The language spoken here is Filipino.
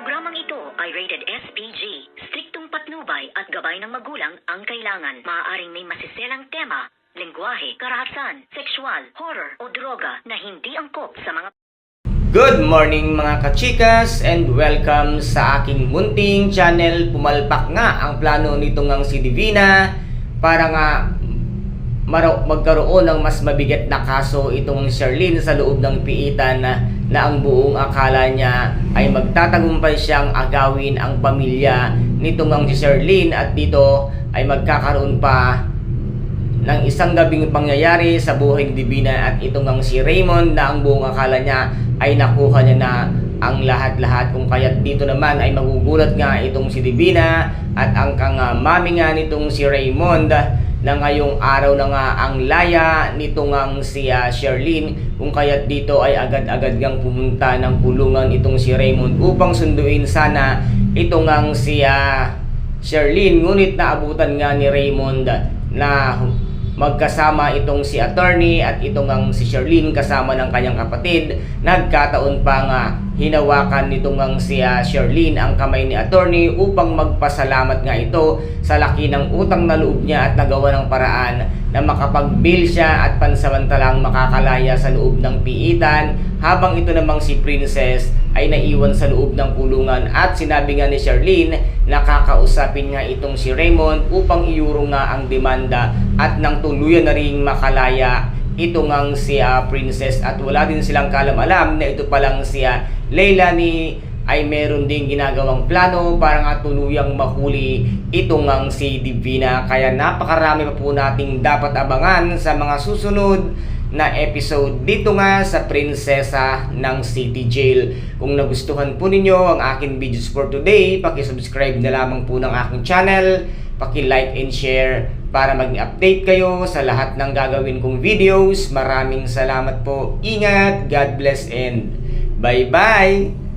Programang ito ay rated SPG. Striktong patnubay at gabay ng magulang ang kailangan. Maaaring may masiselang tema, lengguwahe, karahasan, sexual, horror o droga na hindi angkop sa mga Good morning mga kachikas and welcome sa aking munting channel. Pumalpak nga ang plano nito ngang si Divina para nga magkaroon ng mas mabigat na kaso itong Sherlyn sa loob ng piitan na, na ang buong akala niya ay magtatagumpay siyang agawin ang pamilya nitong ngang si Sherlyn at dito ay magkakaroon pa ng isang gabing pangyayari sa buhay ni Divina at itong ang si Raymond na ang buong akala niya ay nakuha niya na ang lahat-lahat. Kung kaya't dito naman ay magugulat nga itong si Divina at ang kang ah, mami nga nitong si Raymond na ngayong araw na nga ang laya nitong ang si ah, Sherlyn kung kaya't dito ay agad-agad gang pumunta ng kulungan itong si Raymond upang sunduin sana itong ang si ah, Sherlyn. Ngunit naabutan nga ni Raymond na magkasama itong si attorney at itong ang si Sherlyn kasama ng kanyang kapatid. Nagkataon pa nga hinawakan nitong ang si ah, Sherlyn ang kamay ni attorney upang magpasalamat nga ito sa laki ng utang na loob niya at nagawa ng paraan na makapag-bail siya at pansamantalang makakalaya sa loob ng piitan. Habang ito namang si Princess ay naiwan sa loob ng kulungan at sinabi nga ni Sherlyn na kakausapin nga itong si Raymond upang iurong nga ang demanda at nang tuluyan na ring makalaya ito ngang si ah, Princess at wala din silang kalam-alam na ito palang si ah, Leila ni ay meron ding ginagawang plano para nga tuluyang mahuli ito ngang si Divina. Kaya napakarami pa po nating dapat abangan sa mga susunod na episode dito nga sa Prinsesa ng City Jail. Kung nagustuhan po ninyo ang aking videos for today, paki-subscribe na lamang po ng aking channel, paki-like and share para maging update kayo sa lahat ng gagawin kong videos. Maraming salamat po. Ingat, God bless and bye-bye!